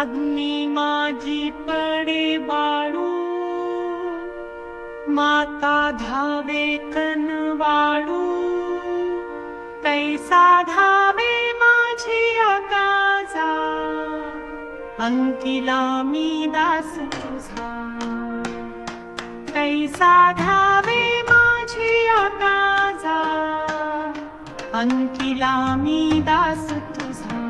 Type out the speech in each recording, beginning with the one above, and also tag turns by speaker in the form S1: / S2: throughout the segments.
S1: अग्नी माझी पडे बाळू. माता धावे कन वाळू. तैसा धावे माझी आकाजा. अंकिला मी दास तुझा. तैसा धावे माझी आकाजा. अंकिला मी दास तुझा.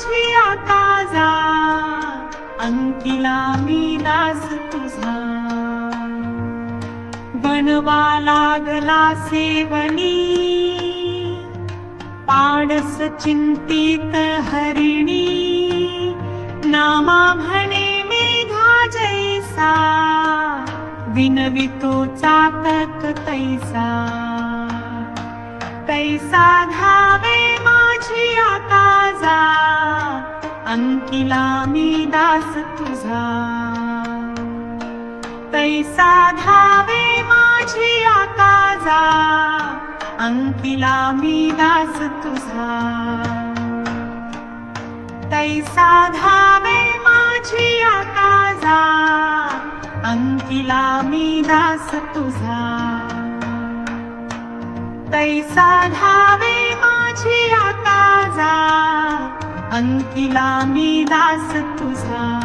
S1: माझी आकाजा अंकिला मी दास तुझा बनवा लागला सेवनी. पाडस चिंतित हरिणी. नामा म्हणे मेघा जैसा. विनवितो चातक तैसा. तैसा धा अंकिला मी दास तुझा. तैसा धावे माझी आकाजा अंकिला मी दास तुझा. तैसा धावे माझी आकाजा अंकिला मी दास तुझा. तैसा धावे माझी आकाजा अंकिला मी दास तुझा.